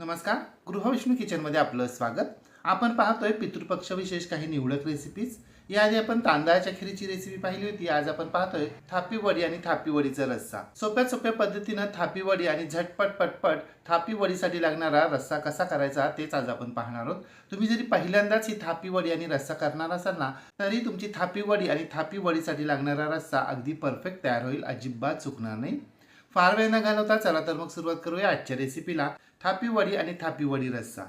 नमस्कार गृहविष्णू किचनमध्ये आपलं स्वागत. आपण पाहतोय पितृपक्ष विशेष काही निवडक रेसिपीज याआधी आपण तांदळाच्या खिरीची रेसिपी पाहिली होती. आज आपण पाहतोय थापी वडी आणि थापी वडीचा रस्सा. सोप्या सोप्या पद्धतीनं थापी वडी आणि झटपट पटपट थापी वडीसाठी लागणारा रस्सा कसा करायचा तेच आज आपण पाहणार आहोत. तुम्ही जरी पहिल्यांदाच ही थापी वडी आणि रस्सा करणार असाल ना तरी तुमची थापी वडी आणि थापी वडीसाठी लागणारा रस्सा अगदी परफेक्ट तयार होईल. अजिबात चुकणार नाही. फार वेळ न घालवता चला तर मग सुरुवात करूया आजच्या रेसिपीला थापी वडी आणि थापी वडी रस्सा.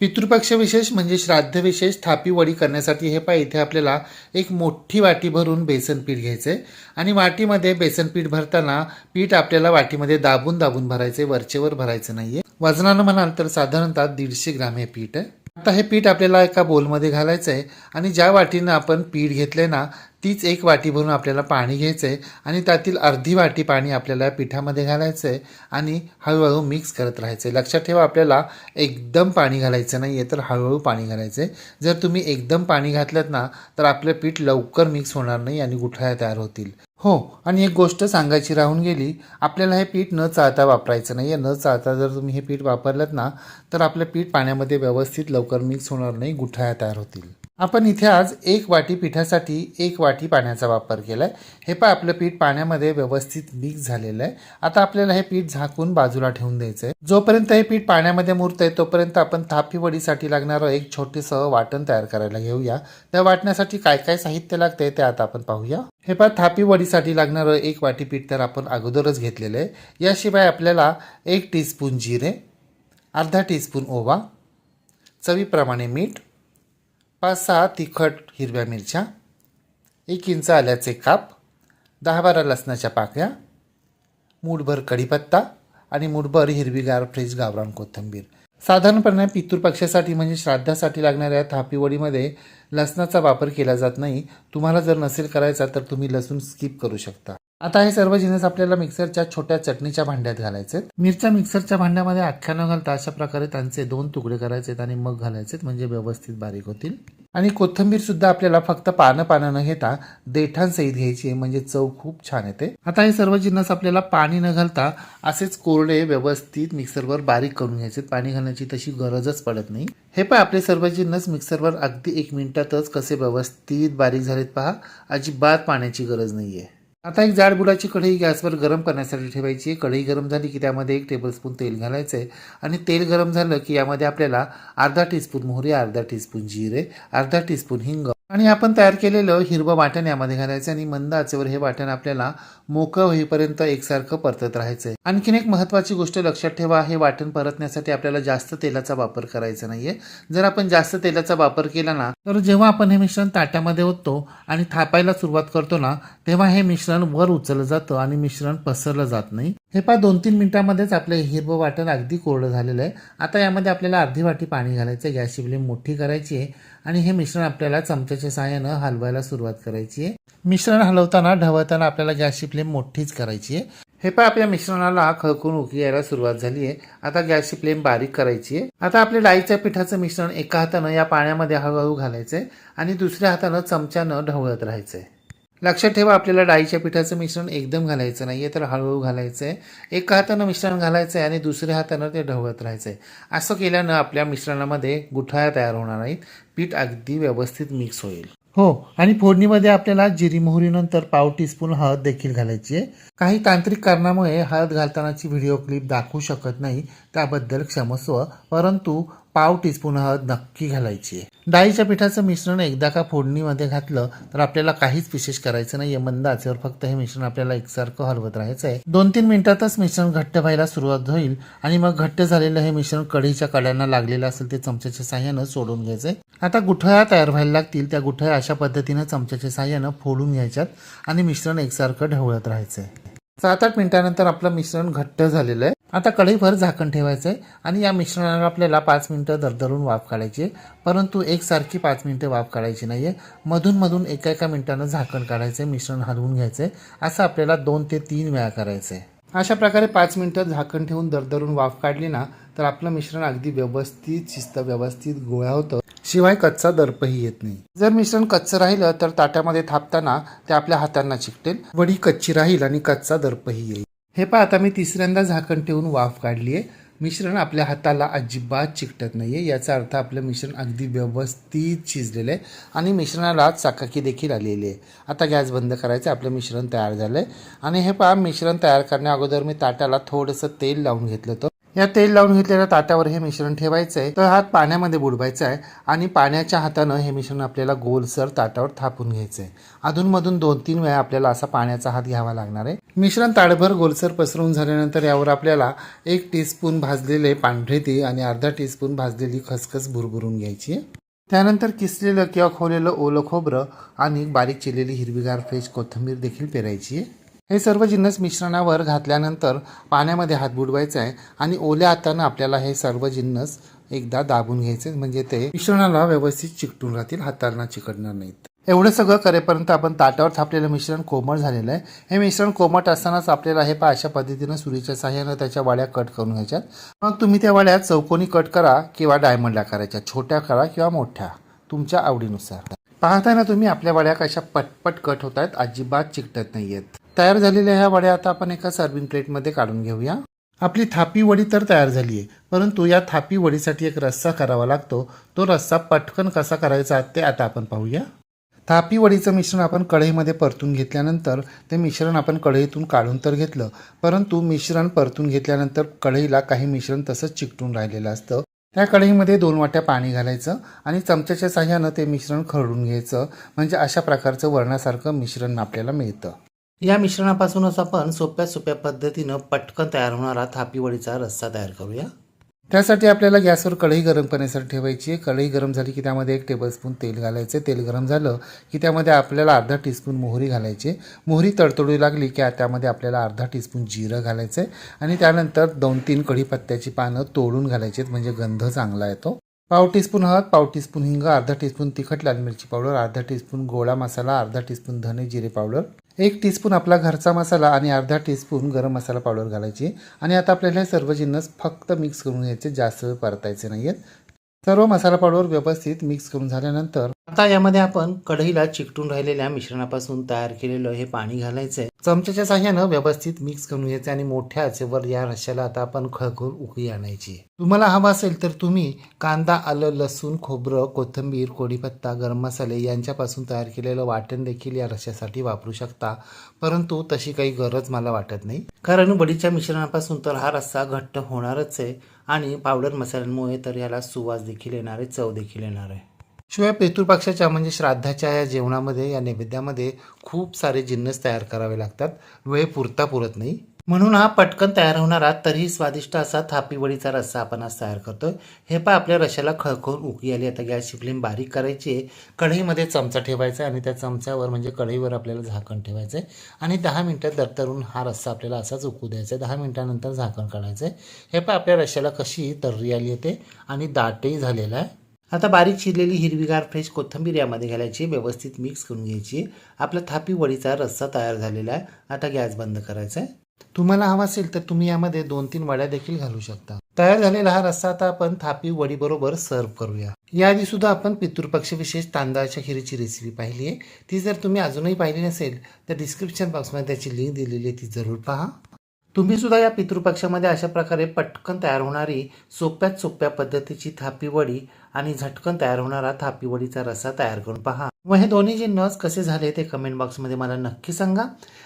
पितृपक्ष विशेष म्हणजे श्राद्ध विशेष थापी वडी करण्यासाठी हे पाय इथे आपल्याला एक मोठी वाटी भरून बेसन पीठ घ्यायचं आहे आणि वाटीमध्ये बेसन पीठ भरताना पीठ आपल्याला वाटीमध्ये दाबून दाबून भरायचे वरचेवर भरायचं नाहीये. वजनानं म्हणाल तर साधारणतः दीडशे ग्राम हे पीठ आहे. आत्ता हे पीठ आपल्याला एका बोलमध्ये घालायचं आहे आणि ज्या वाटीनं आपण पीठ घेतले ना तीच एक वाटी भरून आपल्याला पाणी घ्यायचं आहे आणि त्यातील अर्धी वाटी पाणी आपल्याला पिठामध्ये घालायचं आहे आणि हळूहळू मिक्स करत राहायचं आहे लक्षात ठेवा आपल्याला एकदम पाणी घालायचं नाही आहे तर हळूहळू पाणी घालायचं आहे जर तुम्ही एकदम पाणी घातलं ना तर आपलं पीठ लवकर मिक्स होणार नाही आणि गुठळ्या तयार होतील. हो आणि एक गोष्ट सांगायची राहून गेली आपल्याला हे पीठ न चाळता वापरायचं नाही. आहे न चाळता जर तुम्ही हे पीठ वापरलं ना तर आपलं पीठ पाण्यामध्ये व्यवस्थित लवकर मिक्स होणार नाही गुठळ्या तयार होतील. आपण इथे आज एक वाटी पिठासाठी एक वाटी पाण्याचा वापर केला आहे हे पण आपलं पीठ पाण्यामध्ये व्यवस्थित मिक्स झालेलं आहे. आता आपल्याला हे पीठ झाकून बाजूला ठेवून द्यायचं आहे जोपर्यंत हे पीठ पाण्यामध्ये मुरतं आहे तोपर्यंत आपण थापी वडीसाठी लागणारं एक छोटेसं वाटण तयार करायला घेऊया. त्या वाटण्यासाठी काय काय साहित्य लागतंय ते आता आपण पाहूया. हे पहा थापी वडीसाठी लागणारं एक वाटी पीठ तर आपण अगोदरच घेतलेलं आहे. याशिवाय आपल्याला एक टीस्पून जिरे अर्धा टीस्पून ओवा चवीप्रमाणे मीठ पाच सहा तिखट हिरव्या मिरच्या एक इंच आल्याचे काप दहा बारा लसणाच्या पाकळ्या मूठभर कढीपत्ता आणि मूठभर हिरवीगार फ्रेश गावरान कोथिंबीर. साधारणपणे पितृपक्षासाठी म्हणजे श्राद्धासाठी लागणाऱ्या थापीवडीमध्ये लसणाचा वापर केला जात नाही. तुम्हाला जर नसेल करायचा तर तुम्ही लसूण स्किप करू शकता. आता हे सर्व जिन्नस आपल्याला मिक्सरच्या छोट्या चटणीच्या भांड्यात घालायचे मिरच्या मिक्सरच्या भांड्यामध्ये अख्ख्या न घालता अशा प्रकारे त्यांचे दोन तुकडे करायचेत आणि मग घालायचेत म्हणजे व्यवस्थित बारीक होतील. आणि कोथिंबीर सुद्धा आपल्याला फक्त पानं पानं न घेता देठांसहित घ्यायची आहे म्हणजे चव खूप छान येते. आता हे सर्व जिन्नस आपल्याला पाणी न घालता असेच कोरडे व्यवस्थित मिक्सरवर बारीक करून घ्यायचे पाणी घालण्याची तशी गरजच पडत नाही. हे पण आपले सर्व जिन्नस मिक्सरवर अगदी एक मिनिटातच कसे व्यवस्थित बारीक झालेत पहा. अजिबात पाण्याची गरज नाहीये. आता एक जाड बुडाची कढई गॅसवर गरम करण्यासाठी ठेवायची. आहे कढई गरम झाली की त्यामध्ये एक टेबलस्पून तेल घालायचं आहे आणि तेल गरम झालं की यामध्ये आपल्याला अर्धा टीस्पून मोहरी अर्धा टीस्पून जिरे अर्धा टीस्पून हिंग आणि आपण तयार केलेलं हिरवं वाटण यामध्ये घालायचं आणि मंद आचेवर हे वाटण आपल्याला मोकळं होईपर्यंत एकसारखं परतत राहायचं आहे आणखीन एक महत्त्वाची गोष्ट लक्षात ठेवा हे वाटण परतण्यासाठी आपल्याला जास्त तेलाचा वापर करायचा नाहीये. जर आपण जास्त तेलाचा वापर केला ना तर जेव्हा आपण हे मिश्रण ताट्यामध्ये ओततो आणि थापायला सुरुवात करतो ना तेव्हा हे मिश्रण वर उचललं जातं आणि मिश्रण पसरलं जात नाही. हे पहा दोन तीन मिनिटांमध्येच आपलं हिरवं वाटण अगदी कोरडं झालेलं आहे. आता यामध्ये आपल्याला अर्धी वाटी पाणी घालायचं आहे गॅसची फ्लेम मोठी करायची आहे. आणि हे मिश्रण आपल्याला चमच्याच्या सहाय्यानं हलवायला सुरुवात करायची आहे. मिश्रण हलवताना ढवळताना आपल्याला गॅसची फ्लेम मोठीच करायची आहे. हे पण आपल्या मिश्रणाला खळकून उकी यायला सुरुवात झाली आहे. आता गॅसची फ्लेम बारीक करायची आहे. आता आपल्या डाळीच्या पिठाचं मिश्रण एका हातानं या पाण्यामध्ये हळूहळू घालायचंय आणि दुसऱ्या हातानं चमच्यानं ढवळत राहायचंय. लक्षात ठेवा आपल्याला डाळीच्या पिठाचं मिश्रण एकदम घालायचं नाहीये तर हळूहळू घालायचं आहे एका हातानं मिश्रण घालायचं आहे आणि दुसऱ्या हातानं ते ढवळत राहायचं आहे असं केल्यानं आपल्या मिश्रणामध्ये गुठळ्या तयार होणार नाहीत. पीठ अगदी व्यवस्थित मिक्स होईल. हो आणि फोडणीमध्ये आपल्याला जिरी मोहरीनंतर पाव टीस्पून हळद देखील घालायची आहे. काही तांत्रिक कारणामुळे हळद घालतानाची व्हिडिओ क्लिप दाखवू शकत नाही त्याबद्दल क्षमस्व. परंतु पाव टीस्पून हळद नक्की घालायची आहे. डाळीच्या पिठाचं मिश्रण एकदा का फोडणीमध्ये घातलं तर आपल्याला काहीच विशेष करायचं नाही मंद आचेवर फक्त हे मिश्रण आपल्याला एकसारखं हलवत राहायचं आहे दोन तीन मिनिटातच मिश्रण घट्ट व्हायला सुरुवात होईल आणि मग घट्ट झालेलं हे मिश्रण कढीच्या कड्यांना लागलेलं असेल ते चमच्याच्या साह्यानं सोडून घ्यायचंय. आता गुठळ्या तयार व्हायला लागतील त्या गुठळ्या अशा पद्धतीनं चमच्याच्या साह्यानं फोडून घ्यायच्यात आणि मिश्रण एकसारखं ढवळत राहायचंय. सात आठ मिनिटानंतर आपलं मिश्रण घट्ट झालेलं आहे. आता कढईभर झाकण ठेवायचं आहे आणि या मिश्रणाला आपल्याला पाच मिनिटं दरदरून वाफ काढायची आहे. परंतु एकसारखी पाच मिनिटं वाफ काढायची नाही आहे मधून मधून एका एका मिनटानं झाकण काढायचं आहे मिश्रण हलवून घ्यायचं आहे असं आपल्याला दोन ते तीन वेळा करायचं आहे अशा प्रकारे पाच मिनिटं झाकण ठेवून दरदरून वाफ काढली ना तर आपलं मिश्रण अगदी व्यवस्थित शिस्त व्यवस्थित गोळा होतं. शिवाय कच्चा दर्पही येत नाही. जर मिश्रण कच्चं राहिलं तर ताट्यामध्ये थापताना ते आपल्या हातांना चिकटेल. वडी कच्ची राहील आणि कच्चा दर्पही येईल. हे पहा आता मी तिसऱ्यांदा झाकण ठेवून वाफ काढली आहे मिश्रण आपल्या हाताला अजिबात चिकटत नाही आहे याचा अर्थ आपलं मिश्रण अगदी व्यवस्थित शिजलेलं आहे आणि मिश्रणाला चाकाकी देखील आलेली आहे. आता गॅस बंद करायचं आपलं मिश्रण तयार झालं आहे आणि हे पहा मिश्रण तयार करण्या अगोदर मी ताटाला थोडंसं तेल लावून घेतलं होतं. या तेल लावून घेतलेल्या ताटावर हे मिश्रण ठेवायचं आहे तर हात पाण्यामध्ये बुडवायचा आहे आणि पाण्याच्या हातानं हे मिश्रण आपल्याला गोलसर ताटावर थापून घ्यायचं आहे अधूनमधून दोन तीन वेळा आपल्याला असा पाण्याचा हात घ्यावा लागणार आहे मिश्रण ताटभर गोलसर पसरवून झाल्यानंतर यावर आपल्याला एक टीस्पून भाजलेले पांढरे ती आणि अर्धा टीस्पून भाजलेली खसखस भुरभुरून घ्यायची. आहे त्यानंतर किसलेलं किंवा खोलेलं ओलं खोबरं आणि बारीक चिरलेली हिरवीगार फ्रेश कोथिंबीर देखील पेरायची. आहे हे सर्व जिन्नस मिश्रणावर घातल्यानंतर पाण्यामध्ये हात बुडवायचा आहे आणि ओल्या हातानं आपल्याला हे सर्व जिन्नस एकदा दाबून घ्यायचे म्हणजे ते मिश्रणाला व्यवस्थित चिकटून राहतील हातांना चिकटणार नाहीत. एवढं सगळं करेपर्यंत आपण ताटावर थापलेलं मिश्रण कोमट झालेलं आहे. हे मिश्रण कोमट असतानाच आपल्याला हे पा अशा पद्धतीनं सुरीच्या साह्यानं त्याच्या वाड्या कट करून घ्यायच्यात. मग तुम्ही त्या वाड्या चौकोनी कट करा किंवा डायमंडला करायच्या छोट्या करा किंवा मोठ्या तुमच्या आवडीनुसार. पाहताय ना तुम्ही आपल्या वाड्या कशा पटपट कट होत आहेत अजिबात चिकटत नाही आहेत तयार झालेल्या ह्या वड्या आता आपण एका सर्विंग प्लेटमध्ये काढून घेऊया. आपली थापी वडी तर तयार झाली आहे परंतु या थापी वडीसाठी एक रस्सा करावा लागतो. तो रस्सा पटकन कसा करायचा ते आता आपण पाहूया. थापी वडीचं मिश्रण आपण कढईमध्ये परतून घेतल्यानंतर ते मिश्रण आपण कढईतून काढून तर घेतलं परंतु मिश्रण परतून घेतल्यानंतर कढईला काही मिश्रण तसंच चिकटून राहिलेलं असतं. त्या कढईमध्ये दोन वाट्या पाणी घालायचं आणि चमच्याच्या साह्यानं ते मिश्रण खरडून घ्यायचं. म्हणजे अशा प्रकारचं वरणासारखं मिश्रण आपल्याला मिळतं. या मिश्रणापासूनच आपण सोप्या सोप्या पद्धतीनं पटकन तयार होणारा थापीवडीचा रस्सा तयार करूया. त्यासाठी आपल्याला गॅसवर कढई गरम करण्यासाठी ठेवायची आहे. कढई गरम झाली की त्यामध्ये एक टेबलस्पून तेल घालायचे तेल गरम झालं की त्यामध्ये आपल्याला अर्धा टीस्पून मोहरी घालायची मोहरी तडतडू लागली की त्यामध्ये आपल्याला अर्धा टीस्पून जिरं घालायचं आहे. आणि त्यानंतर दोन तीन कढीपत्त्याची पानं तोडून घालायची म्हणजे गंध चांगला येतो. पाव टीस्पून हळद पाव टीस्पून हिंग अर्धा टीस्पून तिखट लाल मिरची पावडर अर्धा टीस्पून गोळा मसाला अर्धा टीस्पून धने जिरे पावडर. एक टीस्पून आपला घरचा मसाला आणि अर्धा टीस्पून गरम मसाला पावडर घालायची. आणि आता आपल्याला हे सर्व जिन्नस फक्त मिक्स करून घ्यायचे जास्त वेळ परतायचे नाही आहेत सर्व मसाला पावडर व्यवस्थित मिक्स करून झाल्यानंतर आता यामध्ये आपण कढईला चिकटून राहिलेल्या मिश्रणापासून तयार केलेलं हे पाणी घालायचंय. चमच्याच्या साह्यानं व्यवस्थित मिक्स करून घ्यायचं आणि मोठ्या आचेवर या रश्याला आता आपण खळखळ उकळी आणायची. तुम्हाला हवा असेल तर तुम्ही कांदा आलं लसूण खोबरं कोथिंबीर कोडीपत्ता गरम मसाले यांच्यापासून तयार केलेलं वाटण देखील या रश्यासाठी वापरू शकता. परंतु तशी काही गरज मला वाटत नाही. कारण बडीच्या मिश्रणापासून तर हा रस्सा घट्ट होणारच आहे. आणि पावडर मसाल्यांमुळे तर याला सुवास देखील येणार आहे चव देखील येणार आहे. शिवाय पितृपक्षाच्या म्हणजे श्राद्धाच्या या जेवणामध्ये या नैवेद्यामध्ये खूप सारे जिन्नस तयार करावे लागतात. वेळ पुरता पुरत नाही. म्हणून हा पटकन तयार होणारा तरीही स्वादिष्ट असा थापीवडीचा रस्सा आपण आज तयार करतोय. हे पहा आपल्या रश्याला खळखळून उकी आली. आता गॅसची फ्लेम बारीक करायची आहे. कढईमध्ये चमचा ठेवायचा आहे आणि त्या चमच्यावर म्हणजे कढईवर आपल्याला झाकण ठेवायचं आहे आणि दहा मिनटं दरतरून हा रस्सा आपल्याला असाच उकू द्यायचा आहे. दहा मिनटानंतर झाकण काढायचं आहे हे पहा आपल्या रश्याला कशी तर्री आली येते आणि दाटही झालेला आहे. आता बारीक चिरलेली हिरवीगार फ्रेश कोथिंबीर यामध्ये घालायची व्यवस्थित मिक्स करून घ्यायची आपला थापी वडीचा रस्सा तयार झालेला आहे. आता गॅस बंद करायचा आहे. तुम्हाला हवा असेल तर तुम्ही यामध्ये दोन तीन वड्या देखील घालू शकता. तयार झालेला हा रस्सा आता आपण थापी वडी बरोबर सर्व करूया. याआधी सुद्धा आपण पितृपक्ष विशेष तांदळाच्या खिरीची रेसिपी पाहिली आहे. ती जर तुम्ही अजूनही पाहिली नसेल तर डिस्क्रिप्शन बॉक्समध्ये त्याची लिंक दिलेली आहे ती जरूर पहा. तुम्ही सुद्धा या पितृपक्षामध्ये अशा प्रकारे पटकन तयार होणारी सोप्यात सोप्या पद्धतीची थापीवडी आणि झटकन तयार होणारा थापीवडीचा रसा तयार करून पहा. व हे दोन्ही जे कसे झाले ते कमेंट बॉक्समध्ये मला नक्की सांगा.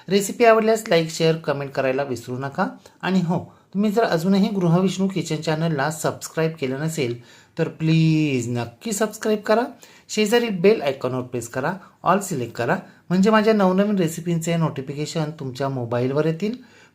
रेसिपी आवडल्यास लाईक शेअर कमेंट करायला विसरू नका. आणि हो तुम्ही जर अजूनही गृहविष्णू किचन चॅनलला सबस्क्राईब केलं नसेल तर प्लीज नक्की सबस्क्राईब करा. शेजारी बेल आयकॉनवर प्रेस करा. ऑल सिलेक्ट करा. म्हणजे माझ्या नवनवीन रेसिपींचे नोटिफिकेशन तुमच्या मोबाईलवर येतील.